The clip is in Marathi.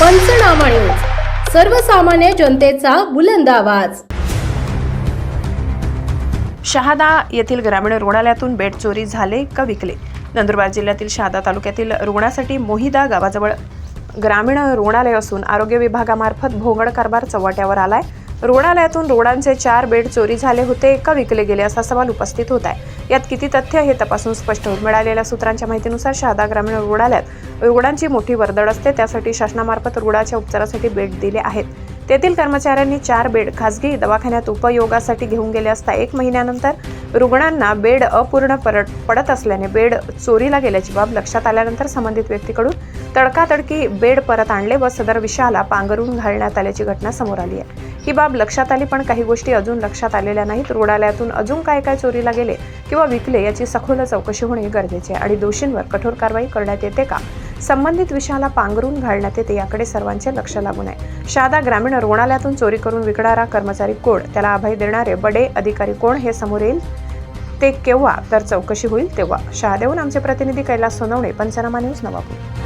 पंचनामा न्यूज. सर्वसामान्य जनतेचा बुलंद आवाज. शहादा येथील ग्रामीण रुग्णालयातून बेड चोरी झाले का विकले? नंदुरबार जिल्ह्यातील शहादा तालुक्यातील रुग्णासाठी मोहिदा गावाजवळ ग्रामीण रुग्णालय असून आरोग्य विभागामार्फत भोंगड कारभार चव्हाट्यावर आलाय. रुग्णालयातून रुग्णांचे चार बेड चोरी झाले होते का विकले गेले असा सवाल उपस्थित होत आहे. यात किती तथ्य हे तपासून स्पष्ट होत मिळालेल्या सूत्रांच्या माहितीनुसार शहादा ग्रामीण रुग्णालयात रुग्णांची मोठी वर्दळ असते त्यासाठी शासनामार्फत रुग्णाच्या उपचारासाठी बेड दिले आहेत. तेथील कर्मचाऱ्यांनी चार बेड खासगी दवाखान्यात उपयोगासाठी घेऊन गेले असता एक महिन्यानंतर रुग्णांना बेड अपूर्ण परत पडत असल्याने बेड चोरीला गेल्याची बाब लक्षात आल्यानंतर संबंधित व्यक्तीकडून तडकातडकी बेड परत आणले व सदर विषयाला पांघरून घालण्यात आल्याची घटना समोर आली आहे. ही बाब लक्षात आली पण काही गोष्टी अजून लक्षात आलेल्या नाहीत. रुग्णालयातून अजून काय काय चोरीला गेले किंवा विकले याची सखोल चौकशी होणे गरजेचे आहे आणि दोषींवर कठोर कारवाई करण्यात येते का? संबंधित विषयाला पांघरून घालण्यात येते याकडे सर्वांचे लक्ष लागून आहे. शादा ग्रामीण रुग्णालयातून चोरी करून विकणारा कर्मचारी कोण? त्याला अभय देणारे बडे अधिकारी कोण हे समोर येईल? ते केव्हा? तर चौकशी होईल तेव्हा. शहादेहून आमचे प्रतिनिधी कैलास सोनवणे पंचनामा न्यूज नवापूर.